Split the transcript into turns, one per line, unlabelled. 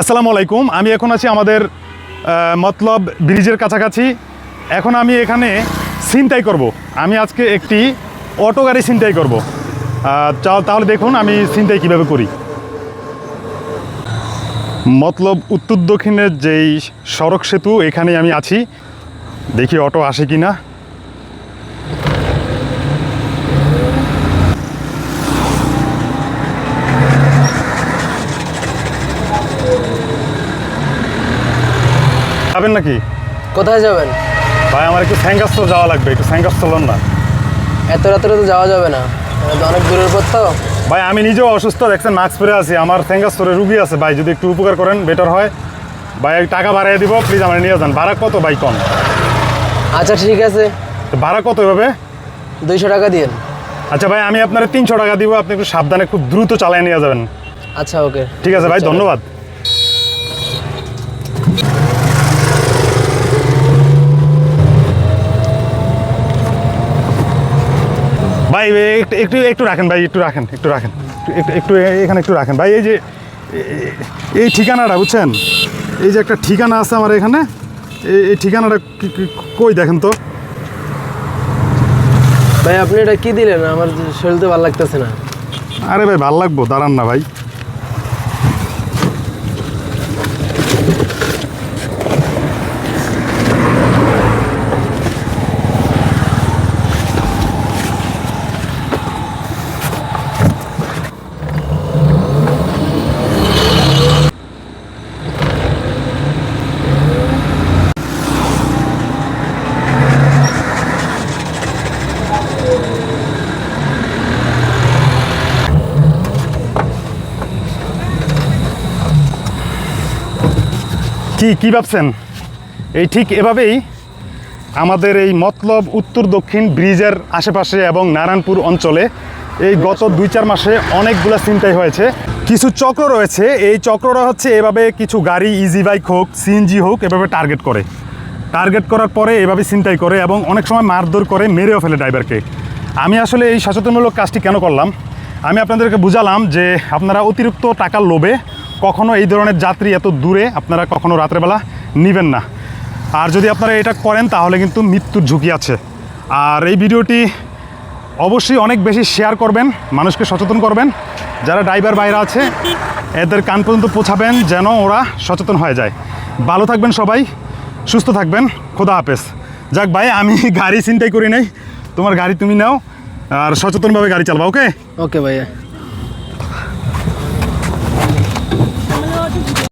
আসসালামু আলাইকুম। আমি এখন আছি আমাদের মতলব ব্রিজের কাছাকাছি। এখন আমি এখানে ছিনতাই করব। আমি আজকে একটি অটো গাড়ি ছিনতাই করব। তাহলে দেখুন আমি ছিনতাই কীভাবে করি। মতলব উত্তর দক্ষিণের যেই সড়ক সেতু এখানে আমি আছি। দেখি অটো আসে কি না যাবেন নাকি?
কোথায় যাবেন?
ভাই আমার একটু স্যাঙ্গাস্ত যাওয়া লাগবে একটু স্যাঙ্গাস্ত লন না।
এত রাত্রে তো যাওয়া যাবে না। এটা তো অনেক দূরের পথ তো।
ভাই আমি নিজেও অসুস্থ দেখছেন মাস্ক পরে আছি। আমার স্যাঙ্গাস্তরে রুগী আছে। ভাই যদি একটু উপকার করেন বেটার হয়। ভাই টাকা বাড়াই দিব প্লিজ আমার নিয়ে যান। ভাড়া কত ভাই কম
আচ্ছা ঠিক আছে।
তো ভাড়া কত এভাবে?
দুইশো টাকা দিন
আচ্ছা ভাই আমি আপনার তিনশো টাকা দিব। আপনি একটু সাবধানে খুব দ্রুত চালিয়ে নিয়ে যাবেন।
আচ্ছা ওকে।
ঠিক আছে ভাই ধন্যবাদ। ভাই একটু একটু রাখেন ভাই একটু রাখেন একটু রাখেন। একটু একটু এখানে একটু রাখেন। ভাই এই যে এই ঠিকানাটা বুঝছেন? এই যে একটা ঠিকানা আছে আমার এখানে এই ঠিকানাটা কই দেখেন তো?
ভাই আপনি এটা কি দিলেন? আমার শরীর তো ভালো লাগতেছে না।
আরে ভাই ভালো লাগবো দাঁড়ান না ভাই। কি কি ভাবছেন? এই ঠিক এভাবেই আমাদের এই মতলব উত্তর দক্ষিণ ব্রিজের আশেপাশে এবং নারায়ণপুর অঞ্চলে এই গত দুই চার মাসে অনেকগুলো চিন্তাই হয়েছে। কিছু চক্র রয়েছে, এই চক্ররা হচ্ছে এভাবে কিছু গাড়ি ইজি বাইক হোক সিএনজি হোক, এভাবে টার্গেট করে। টার্গেট করার পরে এভাবে চিন্তাই করে এবং অনেক সময় মারধর করে মেরেও ফেলে ড্রাইভারকে। আমি আসলে এই সচেতনমূলক কাজটি কেন করলাম? আমি আপনাদেরকে বুঝালাম যে আপনারা অতিরিক্ত টাকার লোভে কখনো এই ধরনের যাত্রী এত দূরে আপনারা কখনো রাত্রেবেলা নেবেন না। আর যদি আপনারা এটা করেন, তাহলে কিন্তু মৃত্যুর ঝুঁকি আছে। আর এই ভিডিওটি অবশ্যই অনেক বেশি শেয়ার করবেন, মানুষকে সচেতন করবেন। যারা ড্রাইভার বাইরে আছে, এদের কান পর্যন্ত পৌঁছাবেন যেন ওরা সচেতন হয়ে যায়। ভালো থাকবেন সবাই, সুস্থ থাকবেন, খোদা হাফেজ। যাক ভাই, আমি গাড়ি চিন্তাই করি নাই, তোমার গাড়ি তুমি নাও, আর সচেতনভাবে গাড়ি চালাবা, ওকে?
ওকে ভাইয়া। Thank you.